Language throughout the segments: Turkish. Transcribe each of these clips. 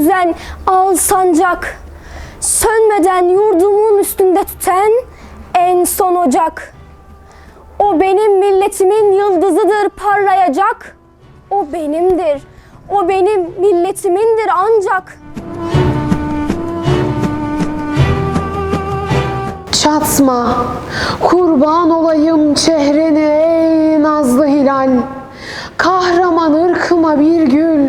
Yüzen al sancak. Sönmeden yurdumun üstünde tüten en son ocak. O benim milletimin yıldızıdır parlayacak. O benimdir. O benim milletimindir ancak. Çatma, kurban olayım çehreni ey nazlı hilal. Kahraman ırkıma bir gül,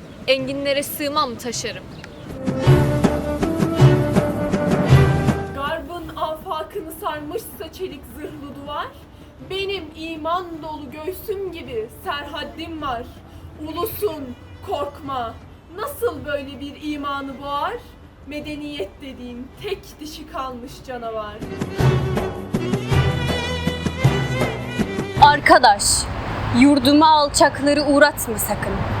Enginlere sığmam taşarım. Garbın afakını sarmışsa çelik zırhlı duvar, benim iman dolu göğsüm gibi serhaddim var. Ulusun, korkma. Nasıl böyle bir imanı boğar? Medeniyet dediğin tek dişi kalmış canavar. Arkadaş, yurduma alçakları uğratma sakın.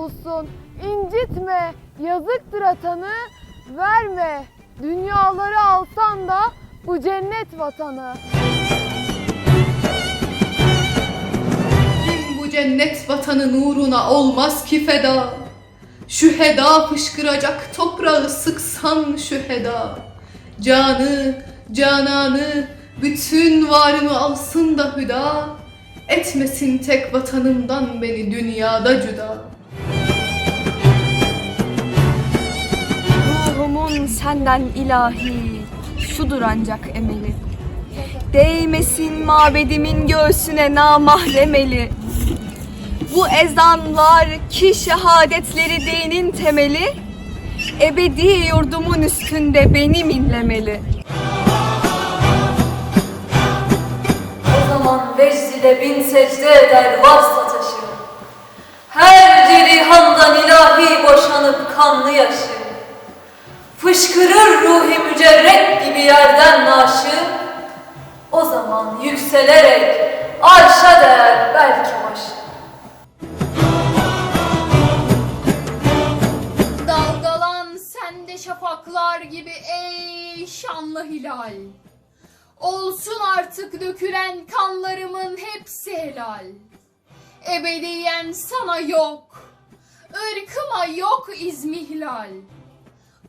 olsun, incitme, yazıktır atanı. Verme, dünyaları alsan da bu cennet vatanı. Kim bu cennet vatanı nuruna olmaz ki feda? Şüheda fışkıracak toprağı sıksan şüheda. Canı, cananı, bütün varımı alsın da hüda. Etmesin tek vatanımdan beni dünyada cüda. Senden ilahi şudur ancak emeli Değmesin mabedimin göğsüne namahremeli Bu ezanlar ki şehadetleri dinin temeli Ebedi yurdumun üstünde benim inlemeli O zaman vecdile bin secde eder varsa taşı. Her cerihandan ilahi boşanıp kanlı yaşı. Fışkırır ruhi mücerret gibi yerden naşı. O zaman yükselerek arşa değer belki başı. Dalgalan sen de şafaklar gibi ey şanlı hilal. Olsun artık dökülen kanlarımın hepsi helal. Ebediyen sana yok, ırkıma yok izmihlal.